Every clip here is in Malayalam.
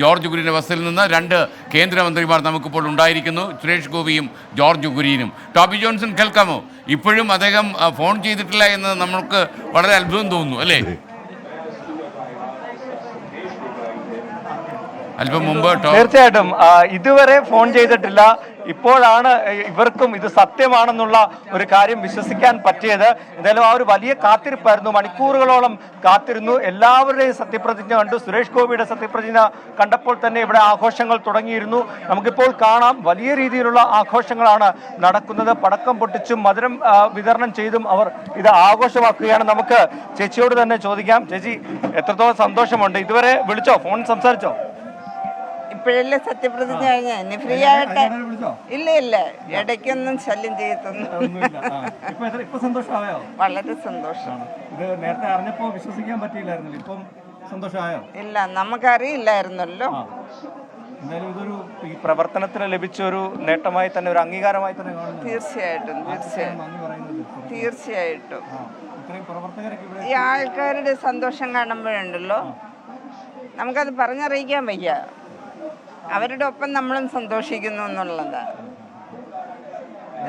ജോർജ് കുര്യന്റെ ബസ്സിൽ നിന്ന് രണ്ട് കേന്ദ്രമന്ത്രിമാർ നമുക്കിപ്പോൾ ഉണ്ടായിരിക്കുന്നു. സുരേഷ് ഗോപിയും ജോർജ് കുര്യനും ടോബി ജോൺസൺ കേൾക്കാമോ? ഇപ്പോഴും അദ്ദേഹം ഫോൺ ചെയ്തിട്ടില്ല എന്ന് നമുക്ക് വളരെ അത്ഭുതം തോന്നുന്നു അല്ലേ? അല്പം മുമ്പ് തീർച്ചയായിട്ടും ഇതുവരെ ഫോൺ ചെയ്തിട്ടില്ല. ഇപ്പോഴാണ് ഇവർക്കും ഇത് സത്യമാണെന്നുള്ള ഒരു കാര്യം വിശ്വസിക്കാൻ പറ്റിയത്. എന്തായാലും ആ ഒരു വലിയ കാത്തിരിപ്പായിരുന്നു. മണിക്കൂറുകളോളം കാത്തിരുന്നു. എല്ലാവരുടെയും സത്യപ്രതിജ്ഞ കണ്ടു. സുരേഷ് ഗോപിയുടെ സത്യപ്രതിജ്ഞ കണ്ടപ്പോൾ തന്നെ ഇവിടെ ആഘോഷങ്ങൾ തുടങ്ങിയിരുന്നു. നമുക്കിപ്പോൾ കാണാം. വലിയ രീതിയിലുള്ള ആഘോഷങ്ങളാണ് നടക്കുന്നത്. പടക്കം പൊട്ടിച്ചും മധുരം വിതരണം ചെയ്തും അവർ ഇത് ആഘോഷമാക്കുകയാണ്. നമുക്ക് ചേച്ചിയോട് തന്നെ ചോദിക്കാം. ചേച്ചി എത്രത്തോളം സന്തോഷമുണ്ട്? ഇതുവരെ വിളിച്ചോ? ഫോൺ സംസാരിച്ചോ? ഇപ്പോഴല്ലേ സത്യപ്രതിജ്ഞ കഴിഞ്ഞ ഇനി ഫ്രീ ആകട്ടെ ഇല്ല ഇല്ല. ഇടയ്ക്കൊന്നും ശല്യം ചെയ്യത്തൊന്നും വളരെ സന്തോഷം. ഇത് നേരത്തെ അറിഞ്ഞപ്പോ വിശ്വസിക്കാൻ പറ്റിയില്ലായിരുന്നില്ല. ഇപ്പം സന്തോഷമായോ? ഇല്ല നമുക്കറിയില്ലായിരുന്നല്ലോ. എന്തായാലും ഇതൊരു ഈ പ്രവർത്തനത്തിന് ലഭിച്ച ഒരു നേട്ടമായി തന്നെ ഒരു അംഗീകാരമായി തന്നെ തീർച്ചയായിട്ടും തീർച്ചയായിട്ടും. ഈ ആൾക്കാരുടെ സന്തോഷം കാണുമ്പോഴുണ്ടല്ലോ. നമുക്കത് പറഞ്ഞറിയിക്കാൻ വയ്യ. അവരുടെ ഒപ്പം നമ്മളും സന്തോഷിക്കുന്നു എന്നുള്ളതാണ്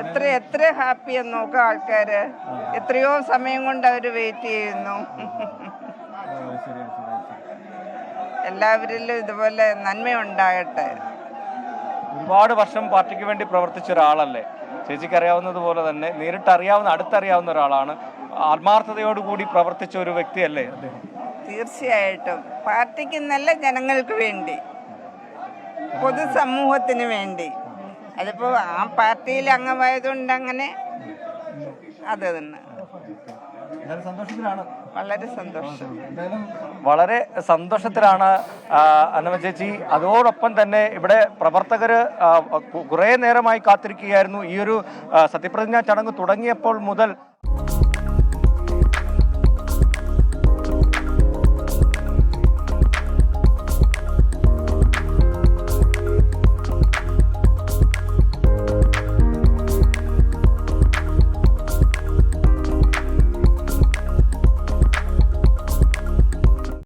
എത്ര എത്ര ഹാപ്പിയെന്ന് നോക്കുക ആൾക്കാര്. എത്രയോ സമയം കൊണ്ട് അവർ വെയിറ്റ് ചെയ്യുന്നു. എല്ലാവരിലും ഇതുപോലെ നന്മയുണ്ടാകട്ടെ ഒരുപാട് വർഷം പാർട്ടിക്ക് വേണ്ടി പ്രവർത്തിച്ച ഒരാളല്ലേ? ചേച്ചിക്ക് അറിയാവുന്നത് പോലെ തന്നെ നേരിട്ട് അറിയാവുന്ന അടുത്തറിയാവുന്ന ഒരാളാണ്. ആത്മാർത്ഥതയോടുകൂടി പ്രവർത്തിച്ച ഒരു വ്യക്തിയല്ലേ തീർച്ചയായിട്ടും. പാർട്ടിക്ക് നല്ല ജനങ്ങൾക്ക് വേണ്ടി. പൊതുസമൂഹത്തിന് വേണ്ടി. അതിപ്പോ ആ പാർട്ടിയിൽ അംഗമായതുകൊണ്ട് അങ്ങനെ അത് തന്നെ. വളരെ സന്തോഷം. വളരെ സന്തോഷത്തിലാണ് അന്നമ അന്നമ്മ ചേച്ചി. അതോടൊപ്പം തന്നെ ഇവിടെ പ്രവർത്തകർ കുറേ നേരമായി കാത്തിരിക്കുകയായിരുന്നു. ഈ ഒരു സത്യപ്രതിജ്ഞാ ചടങ്ങ് തുടങ്ങിയപ്പോൾ മുതൽ